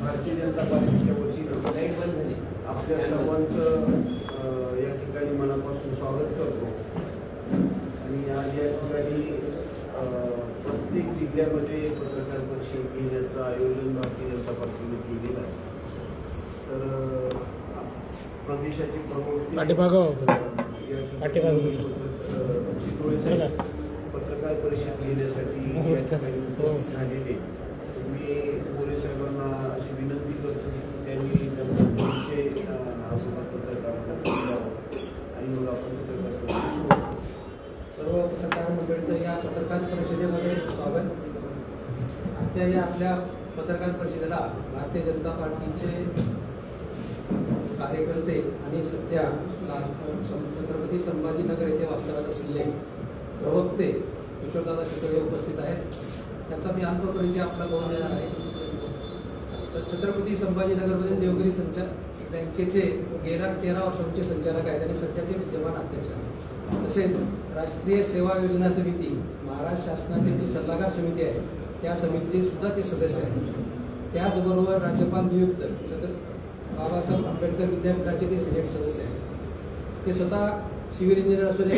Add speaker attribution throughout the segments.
Speaker 1: भारतीय जनता पार्टीच्या वतीनं आपल्या सर्वांचं या ठिकाणी मनापासून स्वागत करतो. आणि आज या ठिकाणी प्रत्येक जिल्ह्यामध्ये पत्रकार परिषद घेण्याचं आयोजन भारतीय जनता पार्टीने केलेलं आहे. तर प्रदेशाचे प्रमुख. या ठिकाणी, पत्रकार परिषद घेण्यासाठी झालेले मी मोरे साहेबांना अशी विनंती करतो की त्यांनी त्यांचा परिचय पत्रकारांना द्यावा आणि मग आपण पत्रकार परिषद.
Speaker 2: सर्व पत्रकार मंडळीचं या पत्रकार परिषदेमध्ये स्वागत. आजच्या या आपल्या पत्रकार परिषदेला भारतीय जनता पार्टीचे कार्यकर्ते आणि सध्या छत्रपती संभाजीनगर येथे वास्तव्यात असलेले प्रवक्ते किशोरदादा चितळे उपस्थित आहेत. त्यांचा मी अल्प परिचय आपला करून देणार आहे. छत्रपती संभाजीनगरमधील देवगिरी संचार बँकेचे गेल्या तेरा वर्षांचे संचालक आहेत आणि सध्याचे विद्यमान अध्यक्ष आहेत. तसेच राष्ट्रीय सेवा योजना समिती महाराष्ट्र शासनाची जी सल्लागार समिती आहे त्या समितीचे सुद्धा ते सदस्य आहेत. त्याचबरोबर राज्यपाल नियुक्त बाबासाहेब आंबेडकर विद्यापीठाचे ते सिलेक्ट सदस्य आहेत. ते स्वतः सिव्हिल इंजिनियर असून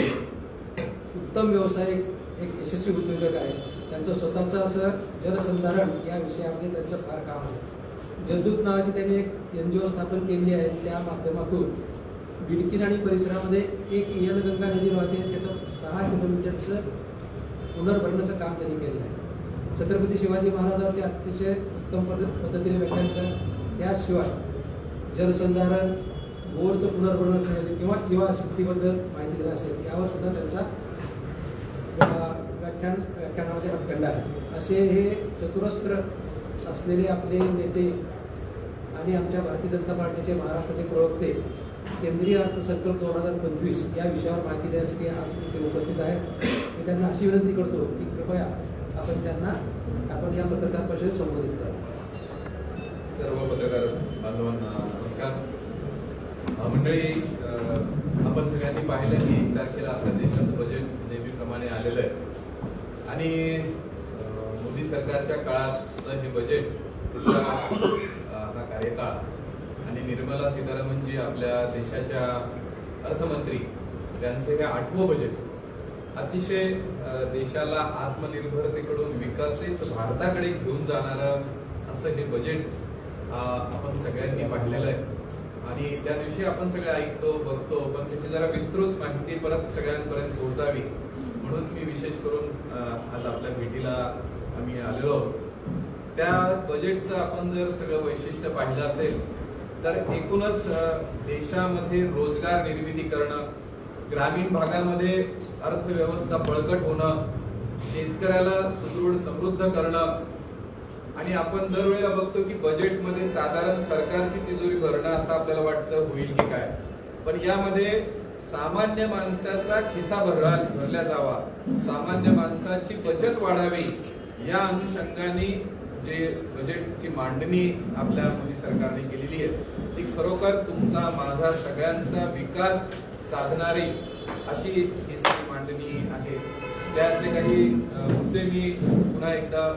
Speaker 2: उत्तम व्यावसायिक एक यशस्वी उद्योजक आहेत. त्यांचं स्वतःचं असं जलसंधारण या विषयामध्ये त्यांचं फार काम आहे. जलदूत नावाची त्यांनी एक एन जी ओ स्थापन केलेली आहे. त्या माध्यमातून बिडकीन आणि परिसरामध्ये एक यलगंगा नदी वाहते. त्याचं सहा किलोमीटरचं पुनर्भरणाचं काम त्यांनी केलं आहे. छत्रपती शिवाजी महाराजांवर ते अतिशय उत्तम पद्धत पद्धतीने व्याख्यान करतात त्याशिवाय जलसंधारण बोरचं पुनर्भरण असेल किंवा युवा शक्तीबद्दल माहिती दिलं असेल यावर सुद्धा त्यांचा व्याख्यान व्याख्यानामध्ये खंड आहे. असे हे चतुरस्त्र असलेले आपले नेते आणि आमच्या भारतीय जनता पार्टीचे महाराष्ट्राचे प्रवक्ते केंद्रीय अर्थसंकल्प दोन हजार पंचवीस या विषयावर माहिती देण्यासाठी आज इथे उपस्थित आहेत मी त्यांना अशी विनंती करतो की कृपया आपण त्यांना आपण या पत्रकार परिषदेत संबोधित करा.
Speaker 3: सर्व पत्रकार बांधवांना नमस्कार. मंडळी आपण सगळ्यांनी पाहिलं की एक तारखेला आपल्या देशाचं बजेट नेहमीप्रमाणे आलेलं आहे. आणि मोदी सरकारच्या काळातलं हे बजेट तिसरा हा कार्यकाळ आणि निर्मला सीतारामन जी आपल्या देशाच्या अर्थमंत्री त्यांचे हे आठवं बजेट अतिशय देशाला आत्मनिर्भरतेकडून विकसित भारताकडे घेऊन जाणारं असं हे बजेट आपण सगळ्यांनी पाहिलेलं आहे. आणि त्या दिवशी आपण सगळे ऐकतो बघतो पण त्याची जरा विस्तृत माहिती परत सगळ्यांपर्यंत पोहोचावी म्हणून मी विशेष करून आज आपल्या भेटीला आम्ही आलेलो आहोत. त्या बजेटचं आपण जर सगळं वैशिष्ट्य पाहिलं असेल तर एकूणच देशामध्ये रोजगार निर्मिती करणं ग्रामीण भागामध्ये अर्थव्यवस्था बळकट होणं शेतकऱ्याला सुदृढ समृद्ध करणं आणि आपण दरवेळेला बघतो की बजेटमध्ये साधारण सरकारची तिजोरी भरणं असं आपल्याला वाटतं होईल की काय. पण यामध्ये सामान्य माणसाचा खिसा भरला भरला जावा सामान्य माणसाची बचत वाढावी या अनुषंगाने जे बजेटची मांडणी आपल्या मोदी सरकारने केलेली आहे ती खरोखर तुमचा माझा सगळ्यांचा विकास साधणारी अशी ही सगळी मांडणी आहे. त्यातले काही मुद्दे मी पुन्हा एकदा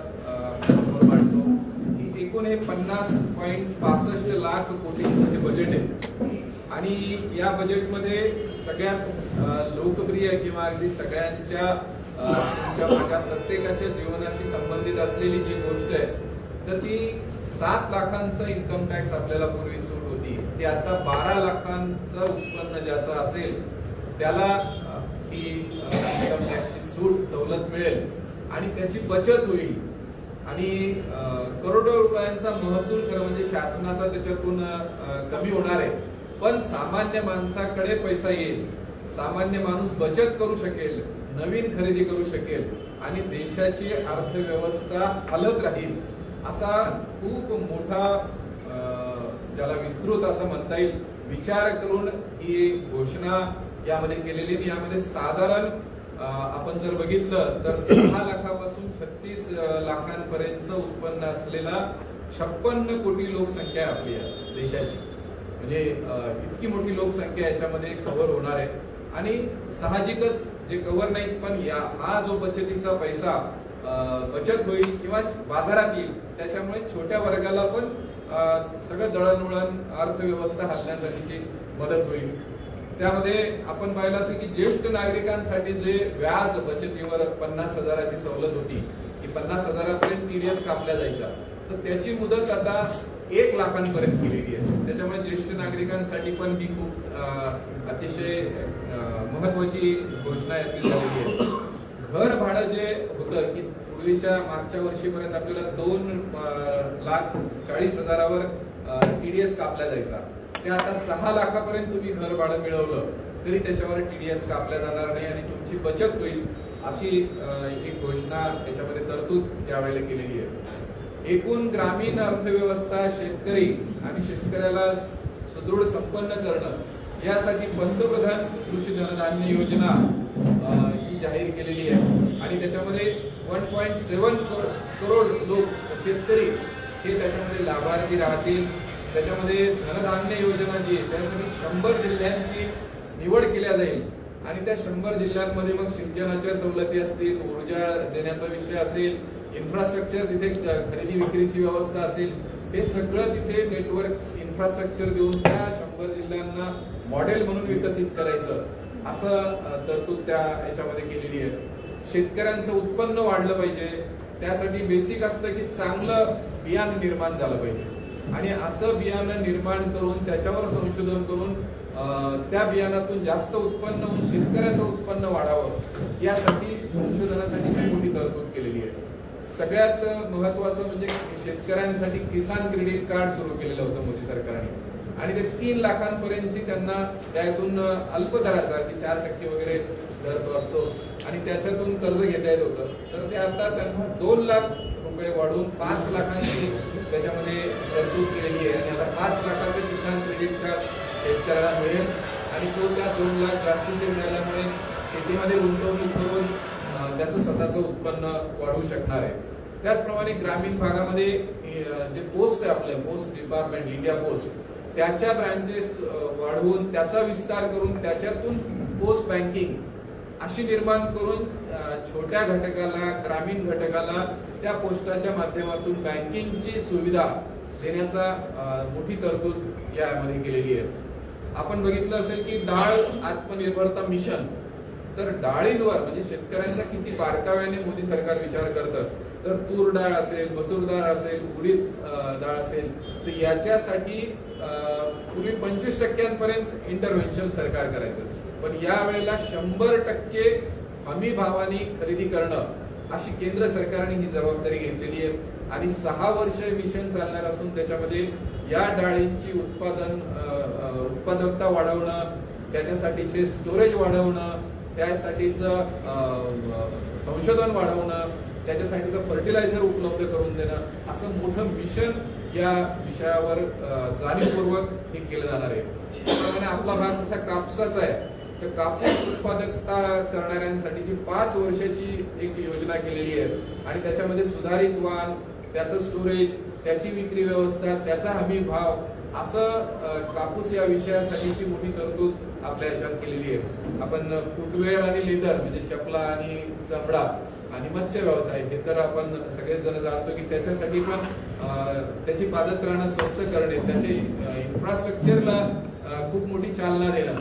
Speaker 3: अ, की एकूण हे पन्नास पॉईंट पासष्ट लाख कोटींचं हे बजेट आहे. आणि या बजेटमध्ये सगळ्यात लोकप्रिय किंवा अगदी सगळ्यांच्या माझ्या प्रत्येकाच्या जीवनाशी संबंधित असलेली जी गोष्ट आहे तर ती सात लाखांचं इन्कम टॅक्स आपल्याला पूर्वी सूट होती. ते आता बारा लाखांचं उत्पन्न ज्याचं असेल त्याला ही इन्कम टॅक्सची सूट सवलत मिळेल. आणि त्याची बचत होईल. आणि करोडो रुपयांचा महसूल खरं म्हणजे शासनाचा त्याच्यातून कमी होणार आहे. पण सामान्य माणसाकडे पैसा येईल. सामान्य माणूस बचत करू शकेल नवीन खरेदी करू शकेल आणि देशाची अर्थव्यवस्था हलत राहील असा खूप मोठा ज्याला विस्तृत असं म्हणता येईल विचार करून ही एक घोषणा यामध्ये केलेली यामध्ये साधारण आपण जर बघितलं तर दहा लाखापासून छत्तीस लाखांपर्यंत उत्पन्न असलेला छप्पन्न कोटी लोकसंख्या आपली आहे देशाची. म्हणजे इतकी मोठी लोकसंख्या याच्यामध्ये कव्हर होणार आहे. आणि साहजिकच जे कव्हर नाहीत पण या हा जो बचतीचा पैसा बचत होईल किंवा बाजारात येईल त्याच्यामुळे छोट्या वर्गाला पण सगळं दळणवळण अर्थव्यवस्था हालण्यासाठीची मदत होईल. त्यामध्ये आपण पाहिलं असेल की ज्येष्ठ नागरिकांसाठी जे व्याज बचतीवर पन्नास हजाराची सवलत होती की पन्नास हजारापर्यंत टीडीएस कापल्या जायचा. तर त्याची मुदत आता एक लाखांपर्यंत केलेली आहे. त्याच्यामुळे ज्येष्ठ नागरिकांसाठी पण ही खूप अतिशय महत्वाची घोषणा यातली झालेली आहे. घर भाडं जे होतं की पूर्वीच्या मागच्या वर्षीपर्यंत आपल्याला दोन लाख चाळीस हजारावर टीडीएस कापला जायचा. ते आता सहा लाखापर्यंत तुम्ही घर भाडं मिळवलं तरी त्याच्यावर टीडीएस कापल्या जाणार नाही आणि तुमची बचत होईल अशी एक घोषणा त्याच्यामध्ये तरतूद त्यावेळेला केलेली आहे. एकूण ग्रामीण अर्थव्यवस्था शेतकरी आणि शेतकऱ्याला सुदृढ संपन्न करणं यासाठी पंतप्रधान कृषी धनधान्य योजना ही जाहीर केलेली आहे. आणि त्याच्यामध्ये वन पॉईंट सेवन करोड लोक शेतकरी हे त्याच्यामध्ये लाभार्थी राहतील. त्याच्यामध्ये धनधान्य योजना जी आहे त्यासाठी शंभर जिल्ह्यांची निवड केल्या जाईल. आणि त्या शंभर जिल्ह्यांमध्ये मग सिंचनाच्या सवलती असतील ऊर्जा देण्याचा विषय असेल इन्फ्रास्ट्रक्चर तिथे खरेदी विक्रीची व्यवस्था असेल हे सगळं तिथे नेटवर्क इन्फ्रास्ट्रक्चर देऊन त्या शंभर जिल्ह्यांना मॉडेल म्हणून विकसित करायचं असं तरतूद त्या याच्यामध्ये केलेली आहे. शेतकऱ्यांचं उत्पन्न वाढलं पाहिजे त्यासाठी बेसिक असतं की चांगलं बियाणं निर्माण झालं पाहिजे. आणि असं बियाणं निर्माण करून त्याच्यावर संशोधन करून त्या बियाणातून जास्त उत्पन्न होऊन शेतकऱ्याचं उत्पन्न वाढावं यासाठी संशोधनासाठी मोठी तरतूद केलेली आहे. सगळ्यात महत्वाचं म्हणजे शेतकऱ्यांसाठी किसान क्रेडिट कार्ड सुरू केलेलं होतं मोदी सरकारने. आणि ते तीन लाखांपर्यंतची त्यांना त्यातून अल्प दराचा की चार टक्के वगैरे दर आणि त्याच्यातून कर्ज घेता येत होतं. तर ते आता त्यांना दोन लाख रुपये वाढून पाच लाखांची त्याच्यामध्ये तरतूद केलेली आहे. आणि आता पाच लाखाचं किसान क्रेडिट कार्ड शेतकऱ्याला मिळेल. आणि तो त्या दोन लाख जास्तीचे मिळाल्यामुळे शेतीमध्ये गुंतवणूक करून त्याचं स्वतःचं उत्पन्न वाढवू शकणार आहे. त्याचप्रमाणे ग्रामीण भागामध्ये जे पोस्ट आहे आपलं पोस्ट डिपार्टमेंट इंडिया पोस्ट त्याच्या ब्रँचेस वाढवून त्याचा विस्तार करून त्याच्यातून पोस्ट बँकिंग अशी निर्माण करून छोट्या घटकाला ग्रामीण घटकाला त्या पोस्टाच्या माध्यमातून बँकिंगची सुविधा देण्याचा मोठी तरतूद यामध्ये केलेली आहे. आपण बघितलं असेल की डाळ आत्मनिर्भरता मिशन तर डाळींवर म्हणजे शेतकऱ्यांचा किती बारकाव्याने मोदी सरकार विचार करतं. तर तूर डाळ असेल मसूर डाळ असेल उडीद डाळ असेल तर याच्यासाठी पूर्वी पंचवीस टक्क्यांपर्यंत इंटरव्हेन्शन सरकार करायचं. पण या वेळेला शंभर टक्के हमी भावाने खरेदी करणं अशी केंद्र सरकारने ही जबाबदारी घेतलेली आहे. आणि सहा वर्ष मिशन चालणार असून त्याच्यामध्ये या डाळींची उत्पादन उत्पादकता वाढवणं त्याच्यासाठीचे स्टोरेज वाढवणं त्यासाठीचं संशोधन वाढवणं त्याच्यासाठीचं फर्टिलायझर उपलब्ध करून देणं असं मोठं मिशन या विषयावर जाणीवपूर्वक हे केलं जाणार आहे. त्याप्रमाणे आपला भाग तसा कापसाचा आहे. तर कापूस उत्पादकता करणाऱ्यांसाठीची पाच वर्षाची एक योजना केलेली आहे आणि त्याच्यामध्ये सुधारित वाण त्याचं स्टोरेज त्याची विक्री व्यवस्था त्याचा हमी भाव असं कापूस या विषयासाठीची मोठी तरतूद आपल्या याच्यात केलेली आहे. आपण फुटवेअर आणि लेदर म्हणजे चपला आणि चमडा आणि मत्स्य व्यवसाय हे तर आपण सगळेच जण जाणतो की त्याच्यासाठी पण त्याची त्याची पादत्राणं स्वस्त करणे त्याचे इन्फ्रास्ट्रक्चरला खूप मोठी चालना देणं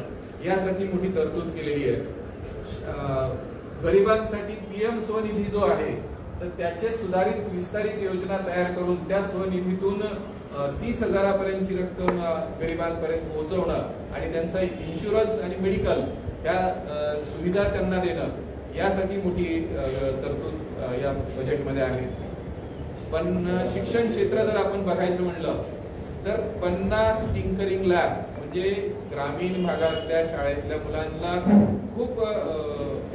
Speaker 3: यासाठी मोठी तरतूद केलेली आहे. गरिबांसाठी पीएम स्वनिधी जो आहे तर त्याचे सुधारित विस्तारित योजना तयार करून त्या स्वनिधीतून तीस हजारापर्यंतची रक्कम गरिबांपर्यंत पोहोचवणं आणि त्यांचा इन्शुरन्स आणि मेडिकल या सुविधा त्यांना देणं यासाठी मोठी तरतूद या बजेटमध्ये आहे. पण शिक्षण क्षेत्र जर आपण बघायचं म्हणलं तर पन्नास टिंकरिंग लॅब म्हणजे ग्रामीण भागातल्या शाळेतल्या मुलांना खूप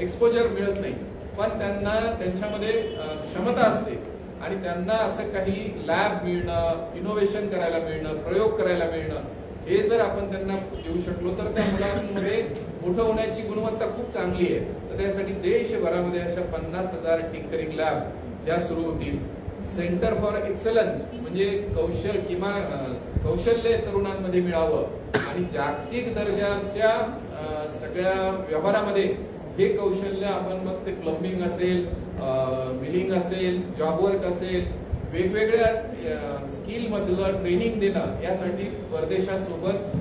Speaker 3: एक्सपोजर मिळत नाही. पण त्यांना त्यांच्यामध्ये क्षमता असते. आणि त्यांना असं काही लॅब मिळणं इनोव्हेशन करायला मिळणं प्रयोग करायला मिळणं हे जर आपण त्यांना देऊ शकलो तर त्या मुलांमध्ये मोठं होण्याची गुणवत्ता खूप चांगली आहे. तर त्यासाठी देशभरामध्ये अशा पन्नास हजार टिंकरिंग लॅब या सुरू होतील. सेंटर फॉर एक्सलन्स म्हणजे कौशल किमान कौशल्य तरुणांमध्ये मिळावं. आणि जागतिक दर्जाच्या सगळ्या व्यवहारामध्ये
Speaker 4: हे कौशल्य आपण मग ते प्लंबिंग असेल मिलिंग असेल जॉब वर्क असेल वेगवेगळ्या स्किल मधलं ट्रेनिंग देणं यासाठी परदेशासोबत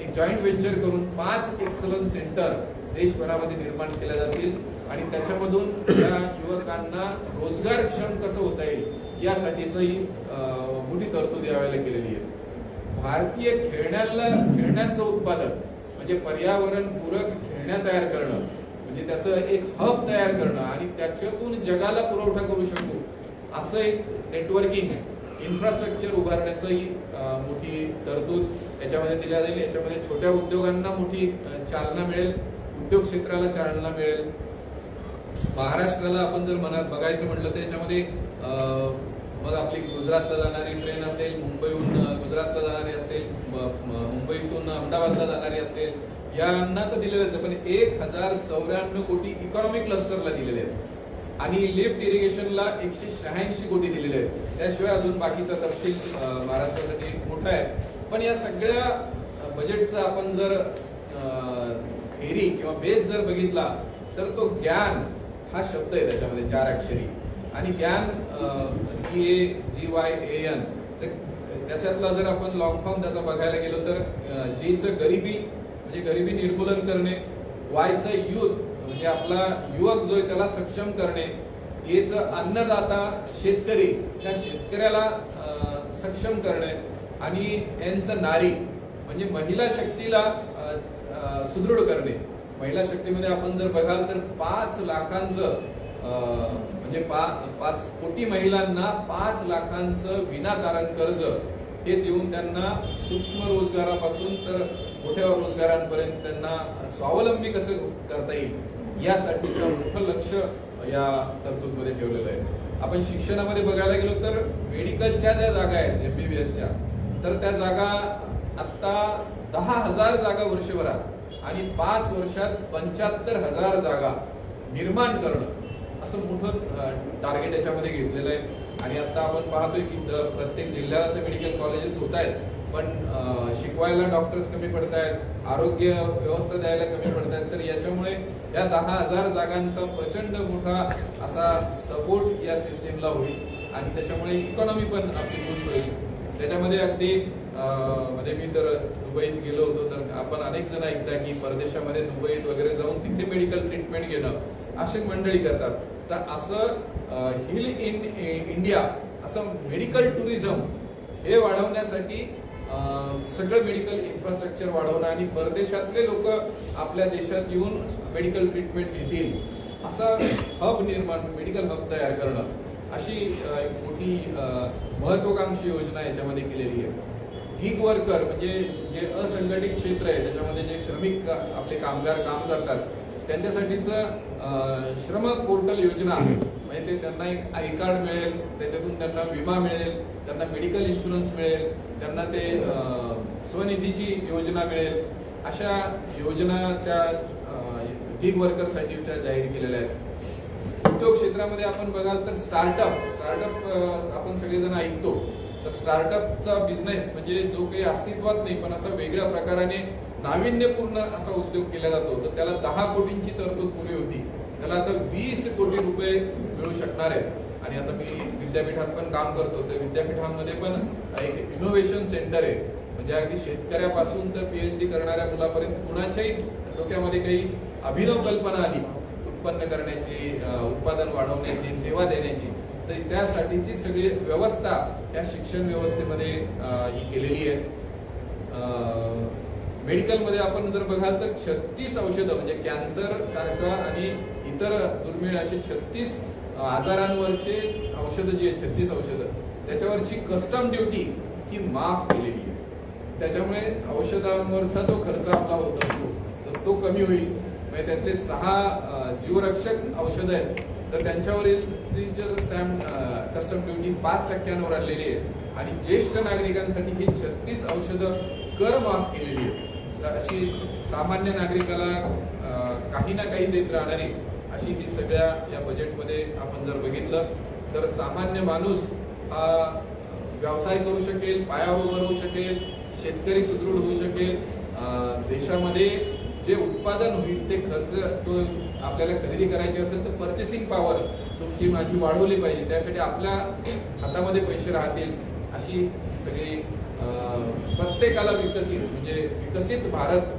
Speaker 4: एक जॉईंट व्हेंचर करून पाच एक्सलन्स सेंटर देशभरामध्ये निर्माण केल्या जातील. आणि त्याच्यामधून या युवकांना रोजगारक्षम कसं होता येईल यासाठीचंही मोठी तरतूद यावेळेला केलेली आहे. भारतीय खेळण्याला खेळण्यांचं उत्पादन म्हणजे पर्यावरण पूरक खेळण्या तयार करणं म्हणजे त्याचं एक हब तयार करणं आणि त्याच्यातून जगाला पुरवठा करू शकू असं एक नेटवर्किंग आहे. इन्फ्रास्ट्रक्चर उभारण्याचंही मोठी तरतूद याच्यामध्ये दिल्या जाईल. याच्यामध्ये छोट्या उद्योगांना मोठी चालना मिळेल उद्योग क्षेत्राला चालना मिळेल.
Speaker 3: महाराष्ट्राला आपण जर मनात बघायचं म्हटलं तर याच्यामध्ये मग आपली गुजरातला जाणारी ट्रेन असेल मुंबईहून गुजरातला जाणारी असेल मुंबईतून अहमदाबादला जाणारी असेल यांना तर दिलेलंच आहे. पण एक हजार चौऱ्याण्णव कोटी इकॉनॉमिक क्लस्टरला दिलेले आहेत. आणि लिफ्ट इरिगेशनला एकशे शहाऐंशी कोटी दिलेले आहेत. त्याशिवाय अजून बाकीचा तपशील महाराष्ट्रासाठी मोठा आहे. पण या सगळ्या बजेटचा आपण जर थेरी किंवा बेस जर बघितला तर तो ज्ञान हा शब्द आहे त्याच्यामध्ये चार अक्षरी. आणि ज्ञान जी ए जी वाय ए एन त्याच्यातला जर आपण लॉंग फॉर्म त्याचा बघायला गेलो तर जीचं गरिबी म्हणजे गरिबी निर्मूलन करणे वायचं युथ म्हणजे आपला युवक जो आहे त्याला सक्षम करणे हेच अन्नदाता शेतकरी त्या शेतकऱ्याला सक्षम करणे आणि यांचं नारी म्हणजे महिला शक्तीला सुदृढ करणे. महिला शक्तीमध्ये आपण जर बघाल तर पाच लाखांचं म्हणजे पा- पाच कोटी महिलांना पाच लाखांचं विनाकारण कर्ज हे देऊन त्यांना सूक्ष्म रोजगारापासून तर मोठ्या रोजगारांपर्यंत त्यांना स्वावलंबी कसं करता येईल? यासाठीचं मोठं लक्ष या तरतूदमध्ये ठेवलेलं आहे. आपण शिक्षणामध्ये बघायला गेलो तर मेडिकलच्या ज्या जागा आहेत एम बी बी एसच्या तर त्या जागा आत्ता दहा हजार जागा वर्षभरात आणि पाच वर्षात पंच्याहत्तर हजार जागा निर्माण करणं असं मोठं टार्गेट याच्यामध्ये घेतलेलं आहे. आणि आता आपण पाहतोय की द- प्रत्येक जिल्ह्यात मेडिकल कॉलेजेस होत आहेत पण शिकवायला डॉक्टर्स कमी पडत आहेत आरोग्य व्यवस्था द्यायला कमी पडत आहेत तर याच्यामुळे या दहा हजार जागांचा प्रचंड मोठा असा सपोर्ट या सिस्टीमला होईल. आणि त्याच्यामुळे इकॉनॉमी पण आपली बूस्ट होईल. त्याच्यामध्ये अगदी म्हणजे मध्ये मी तर दुबईत गेलो होतो तर आपण अनेक जण ऐकता की परदेशामध्ये दुबईत वगैरे जाऊन तिथे मेडिकल ट्रीटमेंट घेणं अशी मंडळी करतात. तर असं हिल इन इंडिया असं मेडिकल टुरिझम हे वाढवण्यासाठी सगळं मेडिकल इन्फ्रास्ट्रक्चर वाढवणं आणि परदेशातले लोक आपल्या देशात येऊन मेडिकल ट्रीटमेंट घेतील असा हब निर्माण मेडिकल हब तयार करणं अशी एक मोठी महत्वाकांक्षी योजना याच्यामध्ये केलेली आहे. गिग वर्कर म्हणजे जे असंघटित क्षेत्र आहे त्याच्यामध्ये जे श्रमिक आपले कामगार काम करतात त्यांच्यासाठीच श्रम पोर्टल योजना म्हणजे ते त्यांना एक आय कार्ड मिळेल त्याच्यातून त्यांना विमा मिळेल त्यांना मेडिकल इन्शुरन्स मिळेल त्यांना ते स्वनिधीची योजना मिळेल. अशा योजना त्या गिग वर्करसाठीच्या जाहीर केलेल्या आहेत. उद्योग क्षेत्रामध्ये आपण बघाल तर स्टार्टअप स्टार्टअप आपण सगळेजण ऐकतो. तर स्टार्टअपचा बिझनेस म्हणजे जो काही अस्तित्वात नाही पण असा वेगळ्या प्रकाराने नाविन्यपूर्ण असा उद्योग केला जातो तर त्याला दहा कोटींची तरतूद पुरी होती. त्याला आता वीस कोटी रुपये मिळू शकणार आहेत. आणि आता मी विद्यापीठात पण काम करतो तर विद्यापीठांमध्ये पण एक इनोव्हेशन सेंटर आहे. म्हणजे अगदी शेतकऱ्यापासून तर पीएचडी करणाऱ्या मुलापर्यंत कुणाच्याही डोक्यामध्ये काही अभिनव कल्पना आली. उत्पन्न करण्याची उत्पादन वाढवण्याची सेवा देण्याची. तर त्यासाठीची सगळी व्यवस्था या शिक्षण व्यवस्थेमध्ये ही केलेली आहे. मेडिकलमध्ये आपण जर बघाल तर छत्तीस औषधं म्हणजे कॅन्सर सारखं आणि इतर दुर्मिळ असे छत्तीस आजारांवरचे औषधं जी आहेत छत्तीस औषधं त्याच्यावरची कस्टम ड्युटी ही माफ केलेली आहे. त्याच्यामुळे औषधांवरचा जो खर्च आपला होत असतो तर तो कमी होईल. म्हणजे त्यातले सहा जीवरक्षक औषधं आहेत तर त्यांच्यावरील स्टॅम्प कस्टम ड्युटी पाच टक्क्यांवर आणलेली आहे. आणि ज्येष्ठ नागरिकांसाठी ही छत्तीस औषधं कर माफ केलेली आहे तर अशी सामान्य नागरिकाला काही ना काही देत राहणारी अशी ही सगळ्या या बजेटमध्ये आपण जर बघितलं तर सामान्य माणूस हा व्यवसाय करू शकेल पायावर उभं राहू शकेल शेतकरी सुदृढ होऊ शकेल. देशामध्ये जे उत्पादन होईल ते खर्च तो आपल्याला खरेदी करायची असेल तर पर्चेसिंग पॉवर तुमची माझी वाढवली पाहिजे. त्यासाठी आपल्या हातामध्ये पैसे राहतील अशी सगळी प्रत्येकाला विकसित म्हणजे विकसित भारत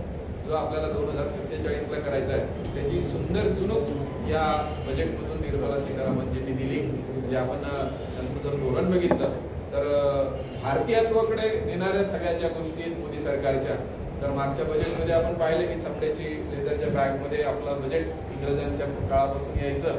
Speaker 3: जो आपल्याला दोन हजार सत्तेचाळीस ला करायचा आहे त्याची सुंदर चुणूक या बजेटमधून निर्मला सीतारामनजींनी दिली म्हणजे आपण त्यांचं जर धोरण बघितलं तर भारतीयत्वाकडे नेणाऱ्या सगळ्या ज्या गोष्टी आहेत मोदी सरकारच्या तर मागच्या बजेटमध्ये आपण पाहिलं की चपड्याची लेदरच्या बॅगमध्ये आपलं बजेट इंग्रजांच्या काळापासून यायचं.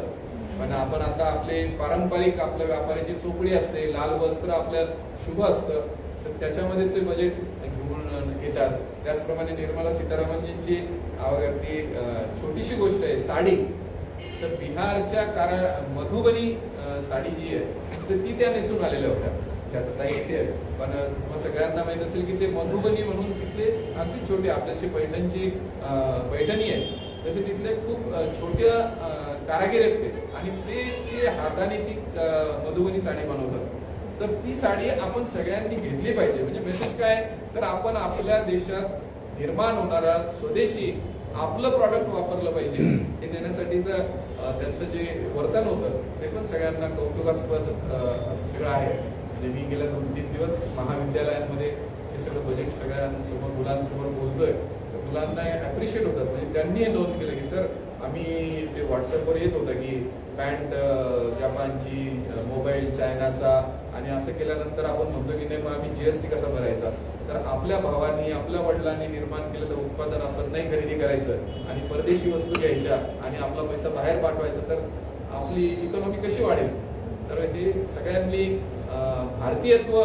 Speaker 3: पण आपण आता आपले पारंपरिक आपल्या व्यापाराची चोपडी असते लाल वस्त्र आपल्या शुभ असतं. तर त्याच्यामध्ये ते बजेट घेऊन येतात त्याचप्रमाणे निर्मला सीतारामनजींची अगदी छोटीशी गोष्ट आहे साडी. तर बिहारच्या कारा मधुबनी साडी जी आहे तर ती त्या नेसून आलेल्या होत्या. त्यात आता येते. पण सगळ्यांना माहीत असेल की ते मधुबनी म्हणून तिथले अगदी छोटे आपल्याशी पैठणची पैठणी आहे. तसे तिथले खूप छोट्या कारागीर आहेत ते. आणि ते ते हाताने ती मधुबनी साडी बनवतात. तर ती साडी आपण सगळ्यांनी घेतली पाहिजे. म्हणजे मेसेज काय? तर आपण आपल्या देशात निर्माण होणारा स्वदेशी आपलं प्रॉडक्ट वापरलं पाहिजे. हे देण्यासाठीच त्यांचं जे वर्तन होतं ते पण सगळ्यांना कौतुकास्पद असं सगळं आहे. म्हणजे मी गेल्या दोन तीन दिवस महाविद्यालयांमध्ये हे सगळं बजेट सगळ्यांसमोर मुलांसमोर बोलतोय. तर मुलांना अप्रिशिएट होतात. म्हणजे त्यांनी हे नोंद केलं की सर आम्ही ते व्हॉट्सअपवर येत होतं की पॅन्ट जपानची मोबाईल चायनाचा आणि असं केल्यानंतर आपण म्हणतो की नाही मग आम्ही जीएसटी कसा भरायचा? तर आपल्या भावांनी आपल्या वडिलांनी निर्माण केलेलं उत्पादन आपण नाही खरेदी करायचं आणि परदेशी वस्तू घ्यायच्या आणि आपला पैसा बाहेर पाठवायचा तर आपली इकॉनॉमी कशी वाढेल? तर हे सगळ्यांनी भारतीयत्व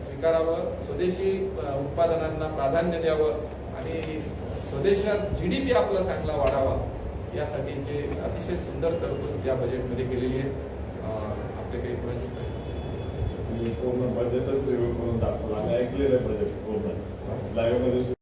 Speaker 3: स्वीकारावं स्वदेशी उत्पादनांना प्राधान्य द्यावं आणि स्वदेशात जी डी पी आपला चांगला वाढावा यासाठीचे अतिशय सुंदर तरतूद या बजेटमध्ये केलेली आहे. आपले काही कुणाचे
Speaker 5: पूर्ण बजेटच रिव्ह्यू करून दाखवला. आम्ही ऐकलेलं आहे बजेट पूर्ण. लाईव्हमध्ये